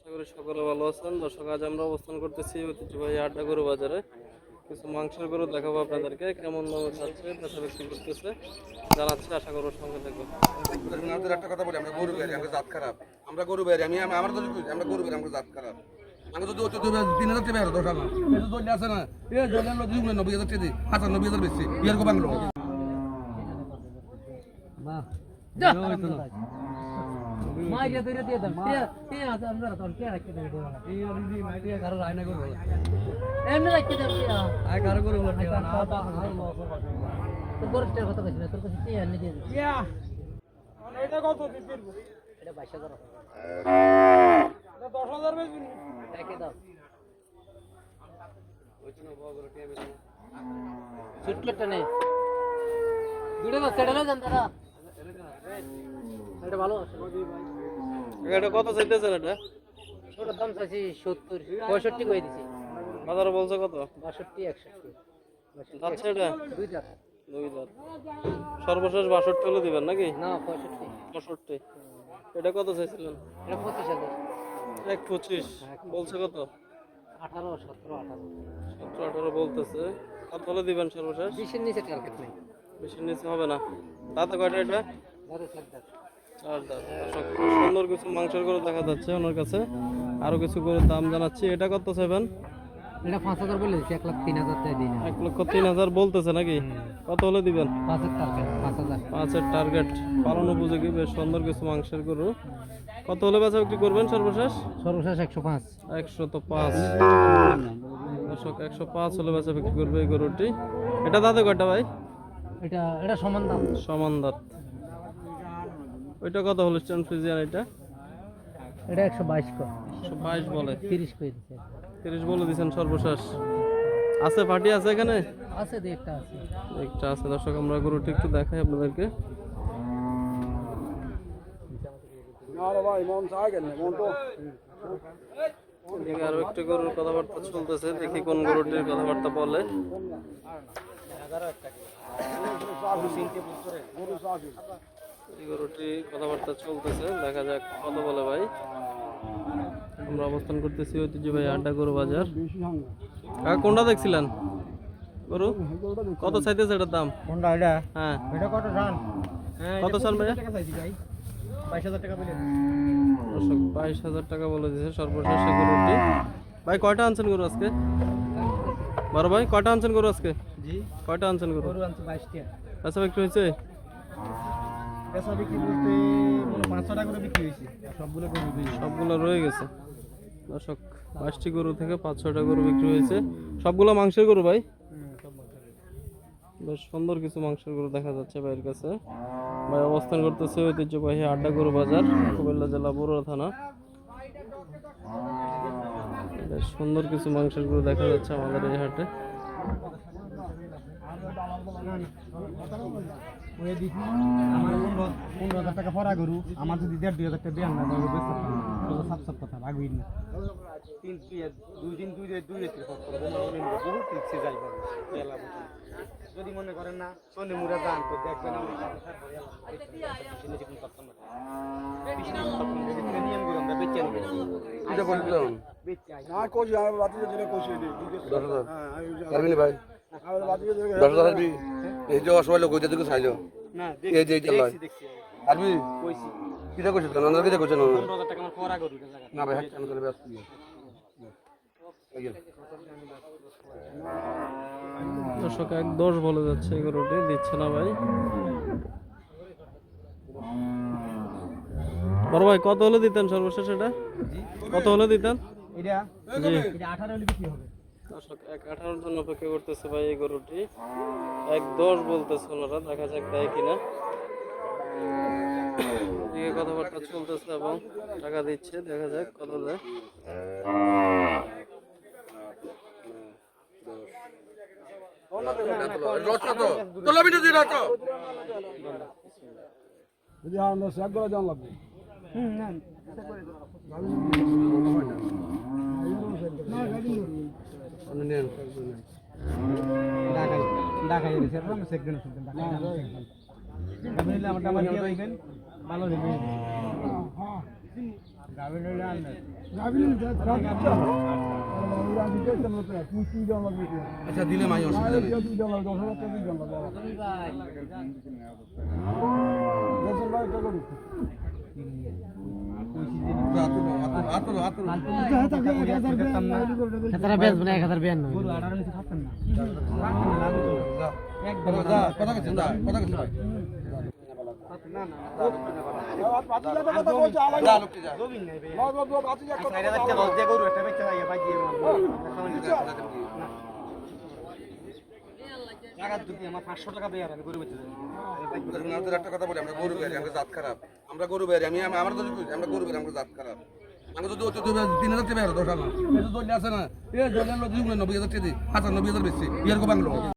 আশা করি সকলে ভালো আছেন। দর্শক আজ আমরা অবস্থান করতেছি ঐতিহ্যবাহী আড্ডা গরু বাজারে। কিছু মাংসের গরু দেখাবো আপনাদেরকে কেমন দামে যাচ্ছে বেচা বিক্রি করতেছে জানাচ্ছি আশা করব সঙ্গে থাকবে আপনাদের একটা কথা বলি আমরা গরু বেরি আমরা জাত খারাপ। আমরা গরু বেরি আমি আমি- আমার তো আমরা গরু বেরি আমরা জাত খারাপ। আমরা যদি চোদ্দ তিন হাজার টাকা দশ হাজার। আছে না এ নব্বই হাজার টাকা হাজার নব্বই হাজার বেশি ইয়ার কো বাংলো। মাইরিয়া ধরে দিয়ে টিয়া টিয়া আছে আমরা তো টিয়া রাখতে দেব না। কথা কইছিস তোর কাছে টিয়া এনে দিয়ে টিয়া এটা কত দিতে এটা 22000 এটা 10000 বেশি রেখে দাও ছোট্টটা নেই দুটো বাস সেটা না জান দাদা এটা ভালো আছে। এটা কত চাইতেছেন এটা? ওটার দাম চাইছি সত্তর পঁয়ষট্টি করে দিছি? বাজারে বলছে কত? বাষট্টি একষট্টি। যাচ্ছে এটা? দুই টাকা দুই হাজার সর্বশেষ বাষট্টি হলে দিবেন নাকি? না পঁয়ষট্টি। পঁয়ষট্টি। এটা কত চাইছিলেন? এটা পঁচিশ হাজার। এক পঁচিশ। বলছে কত? আঠারো সতেরো আঠারো। সতেরো আঠারো বলতেছে। কত হলে দিবেন সর্বশেষ? বিশের নিচে টার্গেট নেই। বেশি নিচে হবে না। তাতে কয়টা এটা? সুন্দর কিছু মাংসের গরু দেখা যাচ্ছে ওনার কাছে। আরও কিছু গরুর দাম জানাচ্ছি। এটা কত চাইবেন এটা পাঁচ হাজার বলে দিচ্ছি এক লাখ তিন হাজার টাকা দিই এক লক্ষ তিন হাজার বলতেছে নাকি? কত হলে দিবেন? পাঁচের টার্গেট পাঁচ হাজার। পাঁচের টার্গেট পালন উপযোগী বেশ সুন্দর কিছু মাংসের গরু। কত হলে বেচা বিক্রি করবেন সর্বশেষ? সর্বশেষ একশো পাঁচ। একশো তো পাঁচ। দর্শক একশো পাঁচ হলে বেচা বিক্রি করবে এই গরুটি। এটা দাদা কয়টা ভাই? এটা এটা সমান দাম। সমান দাঁত। ওইটা কত হলো স্ট্যান্ড ফ্রিজিয়ান এটা? এটা একশো বাইশ একশো বাইশ বলে। তিরিশ করে দিচ্ছে। তিরিশ বলে দিয়েছেন সর্বশেষ। আছে পার্টি আছে এখানে? আছে একটা আছে। একটা আছে। দর্শক আমরা গরুটি একটু দেখাই আপনাদেরকে। এদিকে আরও একটি গরুর কথাবার্তা চলতেছে। দেখি কোন গরুটির কথাবার্তা বলে। এই গরুটি কথাবার্তা চলতেছে দেখা যাক কত বলে ভাই। আমরা অবস্থান করতেছি ঐতিহ্যবাহী আড্ডা গরু বাজার। কাকা কোনটা দেখছিলেন? গরু? কত চাইতেছে এটার দাম? কোনটা এটা? হ্যাঁ। এটা কত রান কত সাল ভাইয়া? ভাই। বাইশ হাজার টাকা বলে। দিয়েছে সর্বশেষ গরুটি। ভাই কয়টা আনছেন গরু আজকে? বড় ভাই কয়টা আনছেন গরু আজকে? জি। কয়টা আনছেন গরু? আচ্ছা বিক্রি হয়েছে পেশা বিক্রি বলতে পাঁচশো টাকা করে বিক্রি হয়েছে। সবগুলো সবগুলো রয়ে গেছে। দর্শক বাইশটি গরু থেকে পাঁচ ছয়টা গরু বিক্রি হয়েছে। সবগুলো মাংসের গরু ভাই? বেশ সুন্দর কিছু মাংসের গরু দেখা যাচ্ছে ভাইয়ের কাছে। ভাই অবস্থান করতেছে ঐতিহ্যবাহী আড্ডা গরু বাজার কুমিল্লা জেলা বড়ুয়া থানা। বেশ সুন্দর কিছু মাংসের গরু দেখা যাচ্ছে আমাদের এই হাটে। ওই দেখি আমার পনেরো হাজার টাকা পড়া গরু আমার যদি দেড় দুই হাজার টাকা দেন না তাহলে বেশ সাপ সাপ কথা ভাগবি না। তিন দুই দিন দুই দুই রেত্রে বহুত রিক্সে যাই যদি মনে করেন না সন্ধে মুড়ে যান তো দেখবেন হাজার। ভাই? দশ হাজার পারবি? এই যে অসহায় লোক ওইটা চাইলো এই যে এইটা লয়। কইছি। কিটা করছিস কেন কিটা করছেন না ভাই হ্যাঁ ব্যস্ত দর্শক এক দশ বলে যাচ্ছে এই গরুটি দিচ্ছে না ভাই। বড় ভাই কত হলে দিতেন সর্বশেষ এটা? কত হলে দিতেন? এটা আঠারো হলে বিক্রি হবে। দর্শক এক আঠারোর জন্য অপেক্ষা করতেছে ভাই এই গরুটি। এক দশ বলতেছে ওনারা দেখা যাক দেয় কিনা। এদিকে কথাবার্তা চলতেছে এবং টাকা দিচ্ছে দেখা যাক কত দেয়। দিই রস হুম না আপনি নেন ঢাকায় ঢাকায় এসে আমি সেকেন্ড শুনতেন ঢাকায় আমার টাকা নিয়ে যাবেন ভালো দেবেন আচ্ছা দিলে মাই অসুবিধা নেই। তারা এক হাজার বিয়ান্ন যা কথা গেছেন যা কথা গেছেন ভাই যা লোকটি যা দেখুন, আপনাদের একটা কথা বলি আমরা গরু বেরি আমরা জাত খারাপ। আমরা গরু বেরি আমি আমি- আমার আমরা গরু বেরি আমরা জাত খারাপ। তিন হাজার টাকা দশ হাজার। আছে না এ জলের নব্বই হাজার টাকা হাজার নব্বই হাজার বেশি, ইয়ার বাংলো।